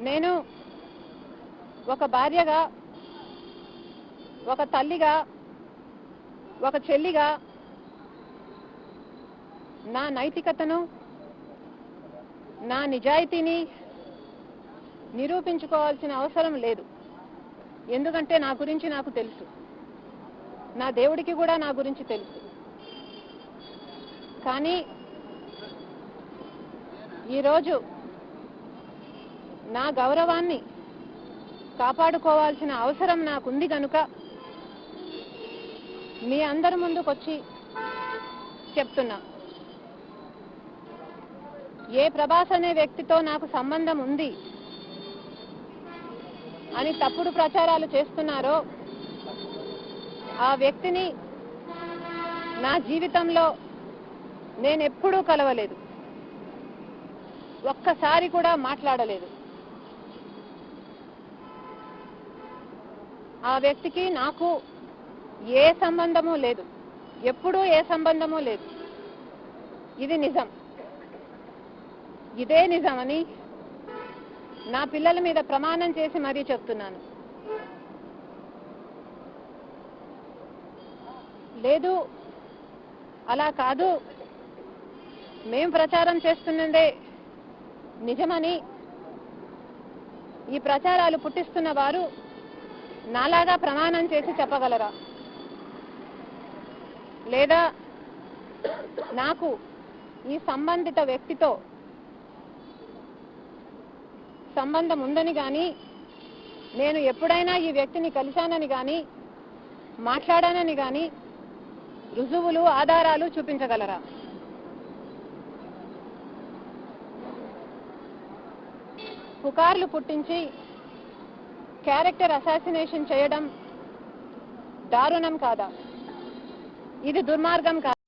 నేను ఒక భార్యగా ఒక తల్లిగా ఒక చెల్లిగా నా నైతికతను నా నిజాయితీని నిరూపించుకోవాల్సిన అవసరం లేదు. ఎందుకంటే నా గురించి నాకు తెలుసు. నా దేవుడికి కూడా నా గురించి తెలుసు. కానీ ఈరోజు నా గౌరవాన్ని కాపాడుకోవాల్సిన అవసరం నాకుంది కనుక మీ అందరి ముందుకొచ్చి చెప్తున్నా. ఏ ప్రభాస్ అనే వ్యక్తితో నాకు సంబంధం ఉంది అని తప్పుడు ప్రచారాలు చేస్తున్నారో ఆ వ్యక్తిని నా జీవితంలో నేను ఎప్పుడూ కలవలేదు. ఒక్కసారి కూడా మాట్లాడలేదు. ఆ వ్యక్తికి నాకు ఏ సంబంధము లేదు. ఎప్పుడూ ఏ సంబంధము లేదు. ఇది నిజం. ఇదే నిజమని నా పిల్లల మీద ప్రమాణం చేసి మరీ చెప్తున్నాను. లేదు అలా కాదు. మేం ప్రచారం చేస్తున్నదే నిజమని ఈ ప్రచారాలు పుట్టిస్తున్న వారు నాలాగా ప్రమాణం చేసి చెప్పగలరా? లేదా నాకు ఈ సంబంధిత వ్యక్తితో సంబంధం ఉందని కానీ నేను ఎప్పుడైనా ఈ వ్యక్తిని కలిశానని కానీ మాట్లాడానని కానీ రుజువులు ఆధారాలు చూపించగలరా? పుకార్లు పుట్టించి క్యారెక్టర్ అసాసినేషన్ చేయడం దారుణం కాదా? ఇది దుర్మార్గం కాదా?